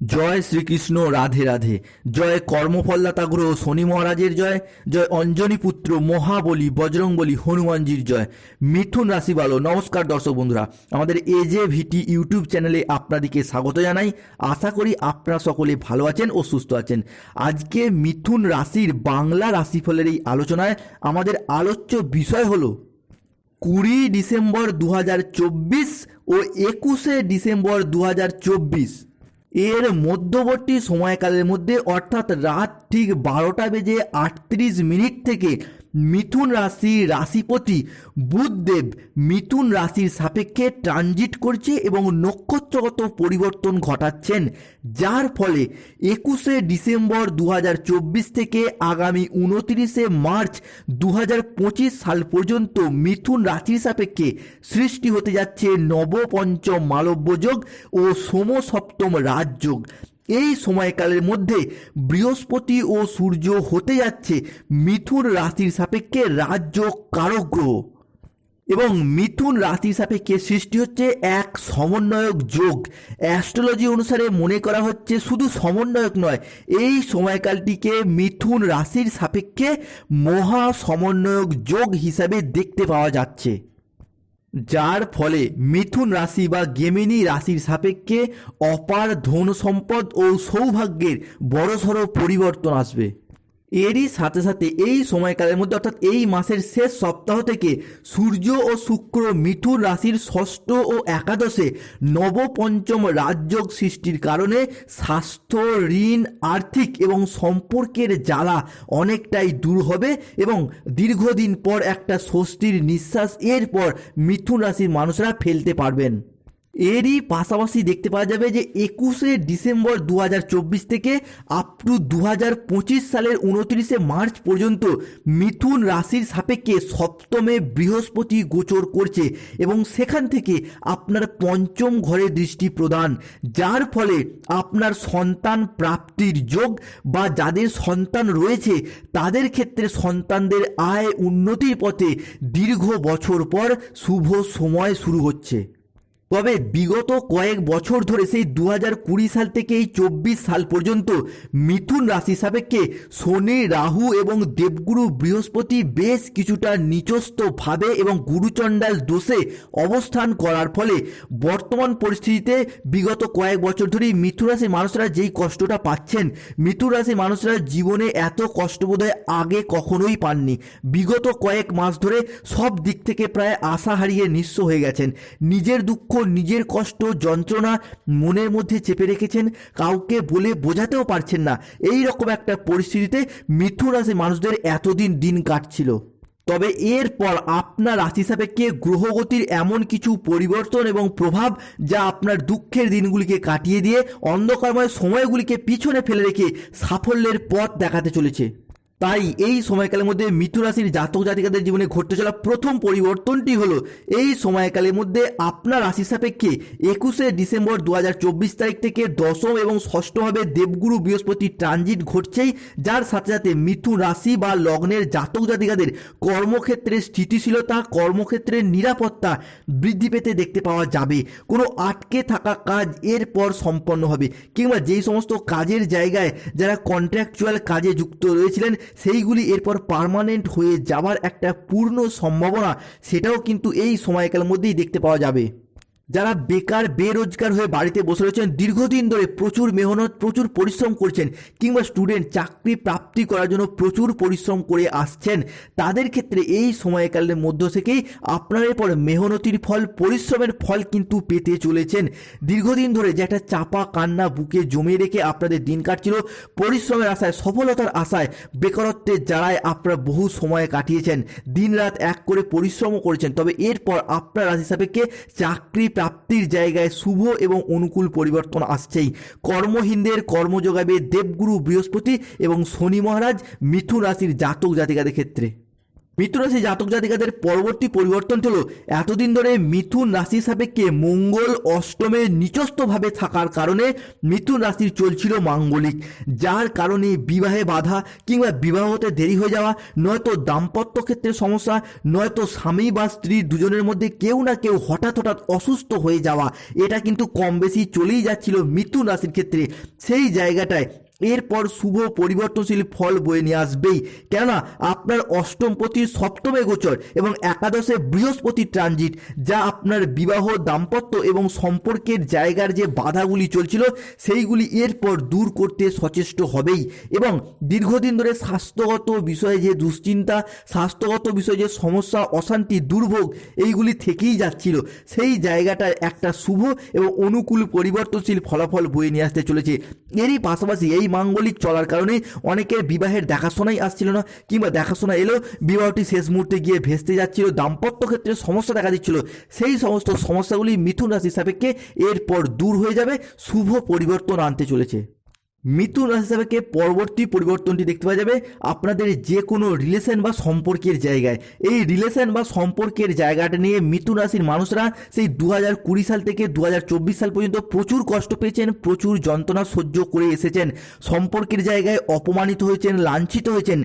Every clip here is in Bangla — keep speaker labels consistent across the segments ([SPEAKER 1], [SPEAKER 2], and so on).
[SPEAKER 1] জয় শ্রীকৃষ্ণ, রাধে রাধে। জয় কর্মফলদাতা গ্রহ শনি মহারাজের জয়। জয় অঞ্জনী পুত্র, মহাবলী, বজরংবলী, হনুমানজির জয়। মিথুন রাশি ভালো নমস্কার দর্শক বন্ধুরা। আমাদের এজে ভিটি ইউটিউব চ্যানেলে আপনাদেরকে স্বাগত জানাই। আশা করি আপনারা সকলে ভালো আছেন ও সুস্থ আছেন। আজকে মিথুন রাশির বাংলা রাশিফলের এই আলোচনায় আমাদের আলোচ্য বিষয় হলো কুড়ি ডিসেম্বর দু হাজার চব্বিশ ও একুশে ডিসেম্বর দু হাজার চব্বিশ। এর মধ্যবর্তী সময়কালের মধ্যে অর্থাৎ রাত ঠিক বারোটা বেজে আটত্রিশ মিনিট থেকে মিথুন রাশি রাশিপতি বুধদেব মিথুন রাশির সাপেক্ষে ট্রানজিট করছে এবং নক্ষত্রগত পরিবর্তন ঘটাচ্ছেন, যার ফলে একুশে ডিসেম্বর দু হাজার চব্বিশ থেকে আগামী উনতিরিশে মার্চ দু হাজার পঁচিশ সাল পর্যন্ত মিথুন রাশির সাপেক্ষে সৃষ্টি হতে যাচ্ছে নবপঞ্চম মালব্যযোগ ও সোমসপ্তম রাজযোগ। এই সময়কালের মধ্যে বৃহস্পতি ও সূর্য হতে যাচ্ছে মিথুন রাশির সাপেক্ষে রাজ্য কারক গ্রহ এবং মিথুন রাশির সাপেক্ষে সৃষ্টি হচ্ছে এক সমন্বয়ক যোগ। অ্যাস্ট্রোলজি অনুসারে মনে করা হচ্ছে শুধু সমন্বয়ক নয়, এই সময়কালটিকে মিথুন রাশির সাপেক্ষে মহা সমন্বয়ক যোগ হিসাবে দেখতে পাওয়া যাচ্ছে। যার ফলে মিথুন রাশি বা গেমিনী রাশির সাপেক্ষে অপার ধন সম্পদ ও সৌভাগ্যের বড়সড় পরিবর্তন আসবে। এরই সাথে সাথে এই সময়কালের মধ্যে, অর্থাৎ এই মাসের শেষ সপ্তাহ থেকে সূর্য ও শুক্র মিথুন রাশির ষষ্ঠ ও একাদশে নবপঞ্চম রাজযোগ সৃষ্টির কারণে স্বাস্থ্য, ঋণ, আর্থিক এবং সম্পর্কের জ্বালা অনেকটাই দূর হবে এবং দীর্ঘদিন পর একটা স্বস্তির নিঃশ্বাস এরপর মিথুন রাশির মানুষরা ফেলতে পারবেন। এরই পাশাপাশি দেখতে পাওয়া যাবে যে একুশে ডিসেম্বর দু হাজার চব্বিশ থেকে আপ টু দু হাজার পঁচিশ সালের উনত্রিশে মার্চ পর্যন্ত মিথুন রাশির সাপেক্ষে সপ্তমে বৃহস্পতি গোচর করছে এবং সেখান থেকে আপনার পঞ্চম ঘরে দৃষ্টি প্রদান, যার ফলে আপনার সন্তান প্রাপ্তির যোগ বা যাদের সন্তান রয়েছে, তাদের ক্ষেত্রে সন্তানদের আয় উন্নতির পথে দীর্ঘ বছর পর শুভ সময় শুরু হচ্ছে। তবে বিগত কয়েক বছর ধরে সেই দু কুড়ি সাল থেকে এই চব্বিশ সাল পর্যন্ত মিথুন রাশি সাপেক্ষে শনি, রাহু এবং দেবগুরু বৃহস্পতি বেশ কিছুটা নিচস্থভাবে এবং গুরুচণ্ডাল দোষে অবস্থান করার ফলে বর্তমান পরিস্থিতিতে বিগত কয়েক বছর ধরেই মিথুন রাশির মানুষরা যেই কষ্টটা পাচ্ছেন, মিথুন রাশির মানুষরা জীবনে এত কষ্ট বোধহয় আগে কখনোই পাননি। বিগত কয়েক মাস ধরে সব দিক থেকে প্রায় আশা হারিয়ে নিঃস্ব হয়ে গেছেন। নিজের দুঃখ নিজের কষ্ট, যন্ত্রণা মনের মধ্যে চেপে রেখেছেন। কাউকে বলে বোঝাতেও পারছেন না। এই রকম একটা পরিস্থিতিতে মিথুন রাশি মানুষদের এতদিন দিন কাটছিল। তবে এরপর আপনার রাশি সাপেক্ষে গ্রহগতির এমন কিছু পরিবর্তন এবং প্রভাব যা আপনার দুঃখের দিনগুলিকে কাটিয়ে দিয়ে অন্ধকারময় সময়গুলিকে পিছনে ফেলে রেখে সাফল্যের পথ দেখাতে চলেছে। তাই এই সময়কালের মধ্যে মিথুন রাশির জাতক জাতিকাদের জীবনে ঘটতে চলা প্রথম পরিবর্তনটি হলো, এই সময়কালের মধ্যে আপনার রাশি সাপেক্ষে একুশে ডিসেম্বর দু হাজার চব্বিশ তারিখ থেকে দশম এবং ষষ্ঠভাবে দেবগুরু বৃহস্পতি ট্রানজিট ঘটছেই, যার সাথে সাথে মিথুন রাশি বা লগ্নের জাতক জাতিকাদের কর্মক্ষেত্রে স্থিতিশীলতা, কর্মক্ষেত্রের নিরাপত্তা বৃদ্ধি পেতে দেখতে পাওয়া যাবে। কোনো আটকে থাকা কাজ এরপর সম্পন্ন হবে, কিংবা যেই সমস্ত কাজের জায়গায় যারা কন্ট্রাকচুয়াল কাজে যুক্ত রয়েছিলেন সেইগুলি এরপর পারমানেন্ট হয়ে যাওয়ার একটা পূর্ণ সম্ভাবনা, সেটাও কিন্তু এই সময়কালের মধ্যেই দেখতে পাওয়া যাবে। যারা বেকার, বেরোজগার হয়ে বাড়িতে বসে রয়েছেন, দীর্ঘদিন ধরে প্রচুর মেহনত, প্রচুর পরিশ্রম করছেন কিংবা স্টুডেন্ট চাকরি প্রাপ্তি করার জন্য প্রচুর পরিশ্রম করে আসছেন, তাদের ক্ষেত্রে এই সময়কালের মধ্য থেকেই আপনার এরপর মেহনতির ফল, পরিশ্রমের ফল কিন্তু পেতে চলেছেন। দীর্ঘদিন ধরে যে একটা চাপা কান্না বুকে জমিয়ে রেখে আপনাদের দিন কাটছিল, পরিশ্রমের আশায়, সফলতার আশায় বেকারত্বের জ্বালায় আপনারা বহু সময় কাটিয়েছেন। দিনরাত এক করে পরিশ্রমও করেছেন, তবে এরপর আপনার রাশি সাপেক্ষে চাকরি প্রাপ্তির জায়গায় শুভ এবং অনুকূল পরিবর্তন আসছেই। কর্মহীনদের কর্ম যোগাবে দেবগুরু বৃহস্পতি এবং শনি মহারাজ মিথুন রাশির জাতক জাতিকাদের ক্ষেত্রে। মিথুন রাশি জাতক জাতিকাদের পরবর্তী পরিবর্তন হলো এতদিন ধরে মিথুন রাশি সাপেক্ষে মঙ্গল অষ্টমে নিচস্থভাবে থাকার কারণে মিথুন রাশির চলছিল মাঙ্গলিক, যার কারণে বিবাহে বাধা কিংবা বিবাহ হতে দেরি হয়ে যাওয়া, নয়তো দাম্পত্য ক্ষেত্রে সমস্যা, নয়তো স্বামী বা স্ত্রী দুজনের মধ্যে কেউ না কেউ হঠাৎ হঠাৎ অসুস্থ হয়ে যাওয়া, এটা কিন্তু কম বেশি চলেই যাচ্ছিল মিথুন রাশির ক্ষেত্রে। সেই জায়গাটায় এরপর শুভ পরিবর্তনশীল ফল বয়ে নিয়ে আসবেই। কেননা, আপনার অষ্টমপতির সপ্তমে গোচর এবং একাদশে বৃহস্পতি ট্রানজিট, যা আপনার বিবাহ, দাম্পত্য এবং সম্পর্কের জায়গার যে বাধাগুলি চলছিল, সেইগুলি এরপর দূর করতে সচেষ্ট হবেই। এবং দীর্ঘদিন ধরে স্বাস্থ্যগত বিষয়ে যে দুশ্চিন্তা, স্বাস্থ্যগত বিষয়ে যে সমস্যা, অশান্তি, দুর্ভোগ, এইগুলি থেকেই যাচ্ছিল। সেই জায়গাটার একটা শুভ এবং অনুকূল পরিবর্তনশীল ফলাফল বয়ে নিয়ে আসতে চলেছে। এরই পাশাপাশি এই মাঙ্গলিক চলার কারণে অনেকের বিবাহের দেখাশোনাই আসছিল না, কিংবা দেখাশোনা এলেও বিবাহটি শেষ মুহূর্তে গিয়ে ভেস্তে যাচ্ছিল, দাম্পত্য ক্ষেত্রে সমস্যা দেখা দিচ্ছিল। সেই সমস্ত সমস্যাগুলি মিথুন রাশি সাপেক্ষে এরপর দূর হয়ে যাবে, শুভ পরিবর্তন আনতে চলেছে। মিথুন রাশি সাপেক্ষে পরবর্তী পরিবর্তনটি দেখতে পাওয়া যাবে আপনাদের যে কোনো রিলেশন বা সম্পর্কের জায়গায়। এই রিলেশন বা সম্পর্কের জায়গাটা নিয়ে মিথুন রাশির মানুষরা সেই দু কুড়ি সাল থেকে দু হাজার চব্বিশ সাল পর্যন্ত প্রচুর কষ্ট পেয়েছেন, প্রচুর যন্ত্রণা সহ্য করে এসেছেন, সম্পর্কের জায়গায় অপমানিত হয়েছেন, লাঞ্ছিত হয়েছেন,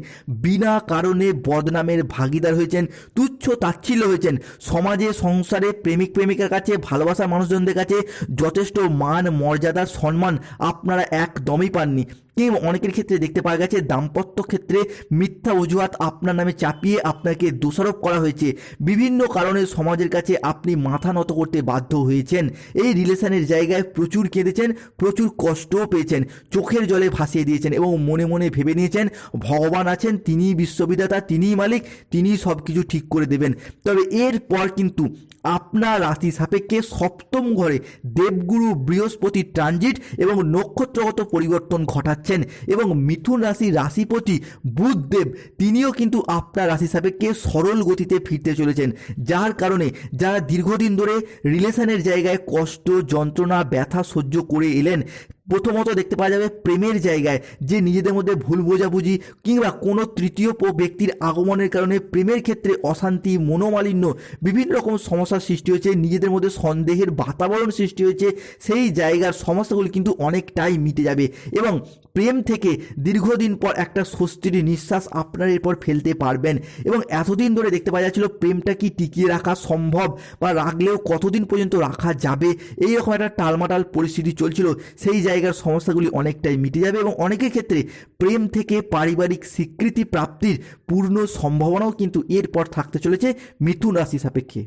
[SPEAKER 1] বিনা কারণে বদনামের ভাগিদার হয়েছেন, তুচ্ছ তাচ্ছিল্য হয়েছেন। সমাজে, সংসারে প্রেমিক প্রেমিকার কাছে, ভালোবাসার মানুষজনদের কাছে যথেষ্ট মান, মর্যাদা, সম্মান আপনারা একদমই পাননি কিংবা অনেকের ক্ষেত্রে দেখতে পাওয়া গেছে, দাম্পত্য ক্ষেত্রে মিথ্যা অজুহাত আপনার নামে চাপিয়ে আপনাকে দোষারোপ করা হয়েছে। বিভিন্ন কারণে সমাজের কাছে আপনি মাথা নত করতে বাধ্য হয়েছেন। এই রিলেশনের জায়গায় প্রচুর কেঁদেছেন, প্রচুর কষ্টও পেয়েছেন, চোখের জলে ভাসিয়ে দিয়েছেন এবং মনে মনে ভেবে নিয়েছেন, ভগবান আছেন, তিনিই বিশ্ববিদাতা তিনিই মালিক, তিনিই সব কিছু ঠিক করে দেবেন। তবে এরপর কিন্তু আপনার রাশি সাপেক্ষে সপ্তম ঘরে দেবগুরু বৃহস্পতি ট্রানজিট এবং নক্ষত্রগত পরিবর্তন ঘটাচ্ছেন এবং মিথুন রাশি রাশিপতি বুধদেব, তিনিও কিন্তু আপনার রাশি সাপেক্ষে সরল গতিতে ফিরতে চলেছেন। যার কারণে যারা দীর্ঘদিন ধরে রিলেশনের জায়গায় কষ্ট, যন্ত্রণা, ব্যথা সহ্য করে এলেন প্রথমত দেখতে পাওয়া যাবে প্রেমের জায়গায়, যে নিজেদের মধ্যে ভুল বোঝাবুঝি কিংবা কোনো তৃতীয় ব্যক্তির আগমনের কারণে প্রেমের ক্ষেত্রে অশান্তি, মনোমালিন্য, বিভিন্ন রকম সমস্যার সৃষ্টি হয়েছে, নিজেদের মধ্যে সন্দেহের বাতাবরণ সৃষ্টি হয়েছে, সেই জায়গার সমস্যাগুলি কিন্তু অনেকটাই মিটে যাবে এবং প্রেম থেকে দীর্ঘদিন পর একটা স্বস্তির নিঃশ্বাস আপনারা এরপর ফেলতে পারবেন এবং এতদিন ধরে দেখতে পাওয়া যাচ্ছিল প্রেমটা কি টিকিয়ে রাখা সম্ভব বা রাখলেও কতদিন পর্যন্ত রাখা যাবে? এই রকম একটা টালমাটাল পরিস্থিতি চলছিল, সেই জায়গার সমস্যাগুলি অনেকটাই মিটে যাবে এবং অনেকের ক্ষেত্রে প্রেম থেকে পারিবারিক স্বীকৃতি প্রাপ্তির পূর্ণ সম্ভাবনাও কিন্তু এরপর থাকতে চলেছে মিথুন রাশি সাপেক্ষে।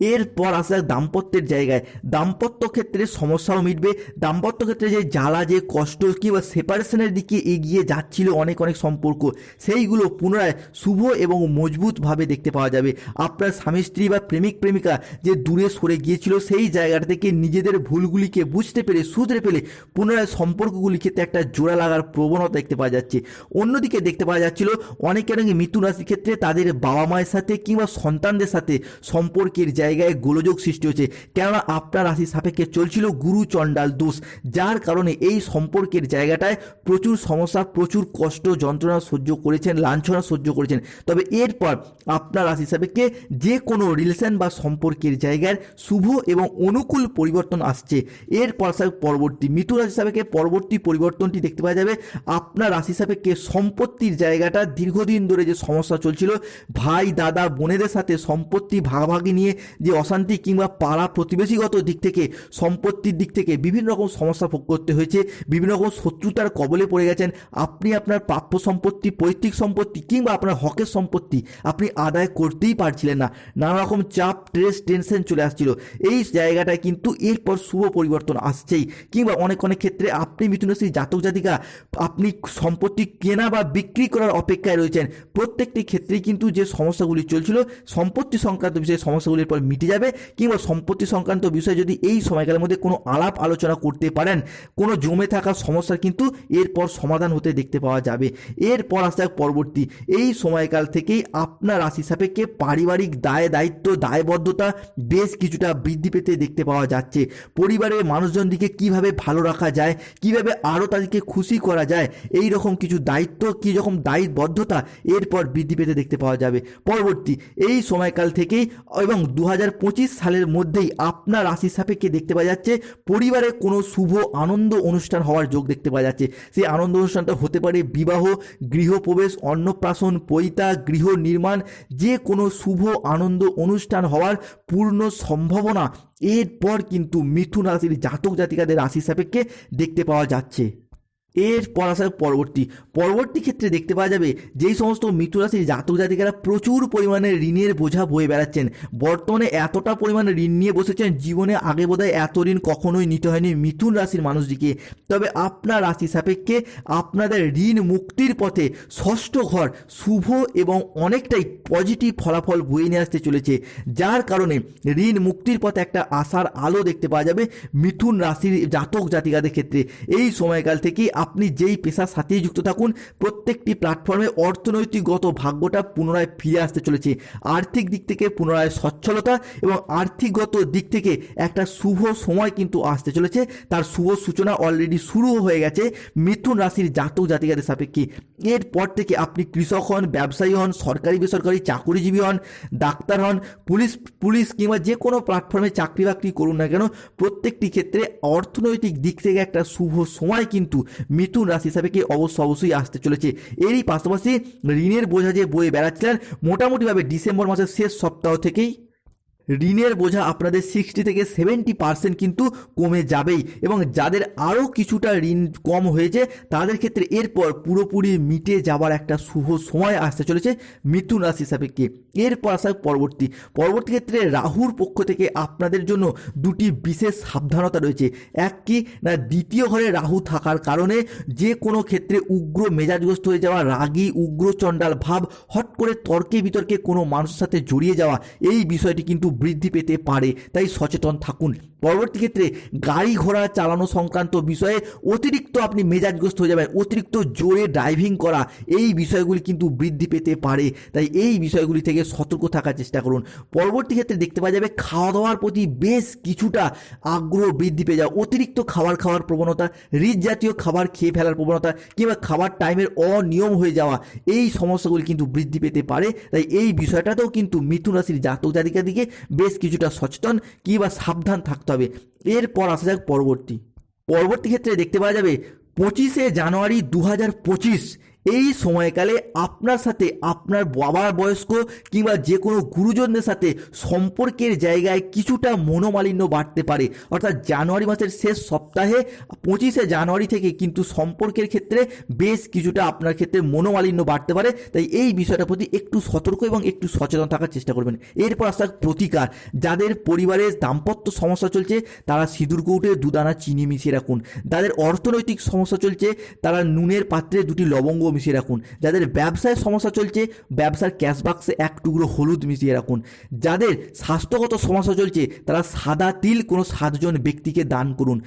[SPEAKER 1] এরপর আসা দাম্পত্যের জায়গায়। দাম্পত্য ক্ষেত্রে সমস্যাও মিটবে। দাম্পত্য ক্ষেত্রে যে জ্বালা, যে কষ্ট কিংবা সেপারেশনের দিকে এগিয়ে যাচ্ছিল অনেক অনেক সম্পর্ক, সেইগুলো পুনরায় শুভ এবং মজবুতভাবে দেখতে পাওয়া যাবে। আপনার স্বামী, স্ত্রী বা প্রেমিক, প্রেমিকা যে দূরে সরে গিয়েছিল, সেই জায়গাটা থেকে নিজেদের ভুলগুলিকে বুঝতে পেরে, শুধরে পেলে পুনরায় সম্পর্কগুলি ক্ষেত্রে একটা জোড়া লাগার প্রবণতা দেখতে পাওয়া যাচ্ছে। অন্যদিকে দেখতে পাওয়া যাচ্ছিল অনেকের সঙ্গে মিথুন রাশির ক্ষেত্রে তাদের বাবা মায়ের সাথে কিংবা সন্তানদের সাথে সম্পর্কের জায়গায় গোলযোগ সৃষ্টি হয়েছে। কেননা আপনার রাশির সাপেক্ষে চলছিল গুরু চণ্ডাল দোষ, যার কারণে এই সম্পর্কের জায়গাটায় প্রচুর সমস্যা, প্রচুর কষ্ট, যন্ত্রণা সহ্য করেছেন, লাঞ্ছনা সহ্য করেছেন। তবে এরপর আপনার রাশি সাপেক্ষে যে কোনো রিলেশন বা সম্পর্কের জায়গায় শুভ এবং অনুকূল পরিবর্তন আসছে। এরপর পরবর্তী মৃত্যু রাশি সাপেক্ষে পরবর্তী পরিবর্তনটি দেখতে পাওয়া যাবে। আপনার রাশি সাপেক্ষে সম্পত্তির জায়গাটা দীর্ঘদিন ধরে যে সমস্যা চলছিল, ভাই, দাদা, বোনেদের সাথে সম্পত্তি ভাগাভাগি নিয়ে যে অশান্তি কিংবা পাড়া প্রতিবেশীগত দিক থেকে, সম্পত্তির দিক থেকে বিভিন্ন রকম সমস্যা ভোগ করতে হয়েছে, বিভিন্ন রকম শত্রুতার কবলে পড়ে গেছেন। আপনি আপনার প্রাপ্য সম্পত্তি, পৈতৃক সম্পত্তি কিংবা আপনার হকের সম্পত্তি আপনি আদায় করতেই পারছিলেন না। নানা রকম চাপ স্ট্রেস টেনশন চলে আসছিল। এই জায়গাটায় কিন্তু এরপর শুভ পরিবর্তন আসছেই। কিংবা অনেক অনেক ক্ষেত্রে আপনি মিথুন রাশির জাতক জাতিকা, আপনি সম্পত্তি কেনা বা বিক্রি করার অপেক্ষায় রয়েছেন। প্রত্যেকটি ক্ষেত্রেই কিন্তু যে সমস্যাগুলি চলছিল, সম্পত্তি সংক্রান্ত বিষয়ে সমস্যাগুলির পর মিটে যাবে কিংবা সম্পত্তি সংক্রান্ত বিষয়ে যদি এই সময়কালের মধ্যে কোনো আলাপ আলোচনা করতে পারেন, কোনো জমে থাকা সমস্যার কিন্তু এরপর সমাধান হতে দেখতে পাওয়া যাবে। এরপর আসতে পরবর্তী। এই সময়কাল থেকেই আপনার রাশি সাপেক্ষে পারিবারিক দায়, দায়িত্ব, দায়বদ্ধতা বেশ কিছুটা বৃদ্ধি পেতে দেখতে পাওয়া যাচ্ছে। পরিবারের মানুষজনদিকে কীভাবে ভালো রাখা যায়, কীভাবে আরও তাদেরকে খুশি করা যায়, এই রকম কিছু দায়িত্ব, কী রকম দায়বদ্ধতা এরপর বৃদ্ধি পেতে দেখতে পাওয়া যাবে। পরবর্তী, এই সময়কাল থেকেই এবং দু সালের মধ্যেই আপনার রাশি সাপেক্ষে দেখতে পাওয়া যাচ্ছে পরিবারে কোনো শুভ আনন্দ অনুষ্ঠান হওয়ার যোগ দেখতে পাওয়া যাচ্ছে। সেই আনন্দ অনুষ্ঠানটা হতে পারে বিবাহ, গৃহপ্রবেশ, অন্নপ্রাশন, পৈতা, গৃহ নির্মাণ, যে কোনো শুভ আনন্দ অনুষ্ঠান হওয়ার পূর্ণ সম্ভাবনা। এরপর কিন্তু মিথুন রাশির জাতক জাতিকাদের রাশি সাপেক্ষে দেখতে পাওয়া যাচ্ছে। এরপর আসার পরবর্তী। পরবর্তী ক্ষেত্রে দেখতে পাওয়া যাবে যেই সমস্ত মৃত্যু রাশির জাতক জাতিকারা প্রচুর পরিমাণে ঋণের বোঝা বয়ে বেড়াচ্ছেন। বর্তমানে এতটা পরিমাণে ঋণ নিয়ে বসেছেন জীবনে আগে বোধহয় এত ঋণ কখনোই নিতে হয়নি মিথুন রাশির মানুষটিকে। তবে আপনার রাশি সাপেক্ষে আপনাদের ঋণ মুক্তির পথে ষষ্ঠ ঘর শুভ এবং অনেকটাই পজিটিভ ফলাফল বয়ে নিয়ে আসতে চলেছে। যার কারণে ঋণ মুক্তির পথে একটা আশার আলো দেখতে পাওয়া যাবে মিথুন রাশির জাতক জাতিকাদের ক্ষেত্রে। এই সময়কাল থেকেই আপনি যেই পেশার সাথেই যুক্ত থাকুন, প্রত্যেকটি প্ল্যাটফর্মে অর্থনৈতিকগত ভাগ্যটা পুনরায় ফিরে আসতে চলেছে। আর্থিক দিক থেকে পুনরায় সচ্ছলতা এবং আর্থিকগত দিক থেকে একটা শুভ সময় কিন্তু আসতে চলেছে। তার শুভ সূচনা অলরেডি শুরু হয়ে গেছে মিথুন রাশির জাতক জাতিকাদের সাপেক্ষে। এরপর থেকে আপনি কৃষক হন, ব্যবসায়ী হন, সরকারি বেসরকারি চাকুরিজীবী হন, ডাক্তার হন, পুলিশ পুলিশ কিংবা যে কোনো প্ল্যাটফর্মে চাকরি বাকরি করুন না কেন, প্রত্যেকটি ক্ষেত্রে অর্থনৈতিক দিক থেকে একটা শুভ সময় কিন্তু মিথুন রাশি সাপেক্ষে অবশ্য অবশ্যই আসতে চলেছে। এরই পাশাপাশি ঋণের বোঝা যে বয়ে বেড়াচ্ছিলেন, মোটামুটিভাবে ডিসেম্বর মাসের শেষ সপ্তাহ থেকেই ঋণের বোঝা আপনাদের সিক্সটি থেকে সেভেন্টি পার্সেন্ট কিন্তু কমে যাবেই এবং যাদের আরও কিছুটা ঋণ কম হয়েছে, তাদের ক্ষেত্রে এরপর পুরোপুরি মিটে যাবার একটা শুভ সময় আসতে চলেছে মিথুন রাশি সাপেক্ষে। এরপর আসা পরবর্তী পরবর্তী ক্ষেত্রে রাহুর পক্ষ থেকে আপনাদের জন্য দুটি বিশেষ সাবধানতা রয়েছে। এক কি, না দ্বিতীয় ঘরে রাহু থাকার কারণে যে কোনো ক্ষেত্রে উগ্র মেজাজগ্রস্ত হয়ে যাওয়া, রাগী উগ্র চণ্ডাল ভাব, হট করে তর্কে বিতর্কে কোনো মানুষের সাথে জড়িয়ে যাওয়া, এই বিষয়টি কিন্তু বৃদ্ধি পেতে পারে, তাই সচেতন থাকুন। পরবর্তী ক্ষেত্রে গাড়ি ঘোড়া চালানো সংক্রান্ত বিষয়ে অতিরিক্ত আপনি মেজাজগ্রস্ত হয়ে যাবেন, অতিরিক্ত জোরে ড্রাইভিং করা, এই বিষয়গুলি কিন্তু বৃদ্ধি পেতে পারে। তাই এই বিষয়গুলি থেকে সতর্ক থাকার চেষ্টা করুন। পরবর্তী ক্ষেত্রে দেখতে পাওয়া যাবে খাওয়া দাওয়ার প্রতি বেশ কিছুটা আগ্রহ বৃদ্ধি পেয়ে যাওয়া। অতিরিক্ত খাবার খাওয়ার প্রবণতা রিচ জাতীয় খাবার খেয়ে ফেলার প্রবণতা, কিংবা খাবার টাইমের অনিয়ম হয়ে যাওয়া, এই সমস্যাগুলি কিন্তু বৃদ্ধি পেতে পারে। তাই এই বিষয়টাতেও কিন্তু মিথুন রাশির জাতক জাতিকা দিকে বেশ কিছুটা সচেতন কিংবা সাবধান থাকতে হবে। এরপর আসা যাক পরবর্তী। পরবর্তী ক্ষেত্রে দেখতে পাওয়া যাবে পঁচিশে জানুয়ারি দু হাজার পঁচিশ এই সময়কালে আপনার সাথে, আপনার বাবার বয়স্ক কিংবা যে কোনো গুরুজনদের সাথে সম্পর্কের জায়গায় কিছুটা মনোমালিন্য বাড়তে পারে। অর্থাৎ জানুয়ারি মাসের শেষ সপ্তাহে, পঁচিশে জানুয়ারি থেকে কিন্তু সম্পর্কের ক্ষেত্রে বেশ কিছুটা আপনার ক্ষেত্রে মনোমালিন্য বাড়তে পারে। তাই এই বিষয়টার প্রতি একটু সতর্ক এবং একটু সচেতন থাকার চেষ্টা করবেন। এরপর আসার প্রতিকার। যাদের পরিবারে দাম্পত্য সমস্যা চলছে, তারা সিঁদুর, কৌটে, দুদানা, চিনি মিশিয়ে রাখুন। যাদের অর্থনৈতিক সমস্যা চলছে, তারা নুনের পাত্রে দুটি লবঙ্গ মিশিয়ে রাখুন। যাদের ব্যবসায় সমস্যা চলছে, ব্যবসার ক্যাশ বাক্সে এক টুকরো হলুদ মিশিয়ে রাখুন। যাদের স্বাস্থ্যগত সমস্যা চলছে, তারা সাদা তিল কোনো সাতজন ব্যক্তিকে দান করুন।